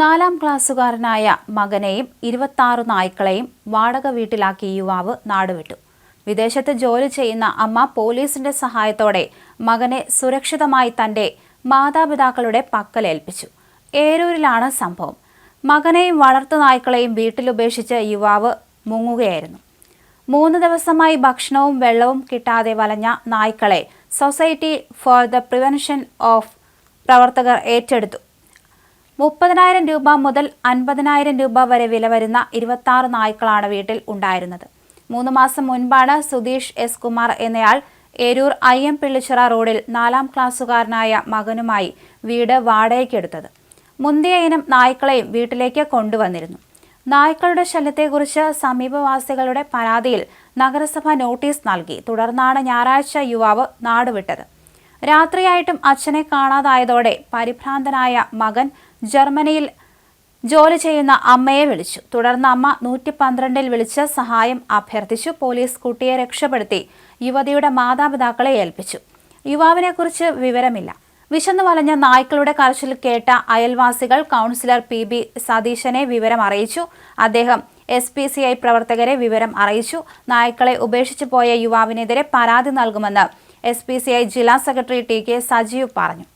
നാലാം ക്ലാസ്സുകാരനായ മകനെയും ഇരുപത്താറ് നായ്ക്കളെയും വാടക വീട്ടിലാക്കിയ യുവാവ് നാടുവിട്ടു. വിദേശത്ത് ജോലി ചെയ്യുന്ന അമ്മ പോലീസിന്റെ സഹായത്തോടെ മകനെ സുരക്ഷിതമായി തന്റെ മാതാപിതാക്കളുടെ പക്കലേൽപ്പിച്ചു. ഏരൂരിലാണ് സംഭവം. മകനെയും വളർത്തു നായ്ക്കളെയും വീട്ടിലുപേക്ഷിച്ച് യുവാവ് മുങ്ങുകയായിരുന്നു. മൂന്ന് ദിവസമായി ഭക്ഷണവും വെള്ളവും കിട്ടാതെ വലഞ്ഞ നായ്ക്കളെ society for the prevention of പ്രവർത്തകർ ഏറ്റെടുത്തു. മുപ്പതിനായിരം രൂപ മുതൽ അൻപതിനായിരം രൂപ വരെ വില വരുന്ന ഇരുപത്തി നായ്ക്കളാണ് വീട്ടിൽ ഉണ്ടായിരുന്നത്. മൂന്ന് മാസം മുൻപാണ് സുധീഷ് എസ് കുമാർ എന്നയാൾ ഏരൂർ ഐ എം പിള്ളിച്ചിറ റോഡിൽ നാലാം ക്ലാസ്സുകാരനായ മകനുമായി വീട് വാടകയ്ക്കെടുത്തത്. മുന്തിയ ഇനം നായ്ക്കളെയും വീട്ടിലേക്ക് കൊണ്ടുവന്നിരുന്നു. നായ്ക്കളുടെ ശല്യത്തെക്കുറിച്ച് സമീപവാസികളുടെ പരാതിയിൽ നഗരസഭ നോട്ടീസ് നൽകി. തുടർന്നാണ് ഞായറാഴ്ച യുവാവ് നാടുവിട്ടത്. രാത്രിയായിട്ടും അച്ഛനെ കാണാതായതോടെ പരിഭ്രാന്തനായ മകൻ ജർമ്മനിയിൽ ജോലി ചെയ്യുന്ന അമ്മയെ വിളിച്ചു. തുടർന്ന് അമ്മ നൂറ്റി പന്ത്രണ്ടിൽ വിളിച്ച് സഹായം അഭ്യർത്ഥിച്ചു. പോലീസ് കുട്ടിയെ രക്ഷപ്പെടുത്തി. യുവതിയുടെ മാതാപിതാക്കളെ ഏൽപ്പിച്ചു. യുവാവിനെക്കുറിച്ച് വിവരമില്ല. വിശന്നു വലഞ്ഞ നായ്ക്കളുടെ കരച്ചിൽ കേട്ട അയൽവാസികൾ കൗൺസിലർ പി. ബി. സതീശനെ വിവരം അറിയിച്ചു. അദ്ദേഹം എസ്. പി. സി. ഐ പ്രവർത്തകരെ വിവരം അറിയിച്ചു. നായ്ക്കളെ ഉപേക്ഷിച്ചു പോയ യുവാവിനെതിരെ പരാതി നൽകുമെന്ന് എസ്. പി. സി. ഐ ജില്ലാ സെക്രട്ടറി ടി. കെ. സജീവ് പറഞ്ഞു.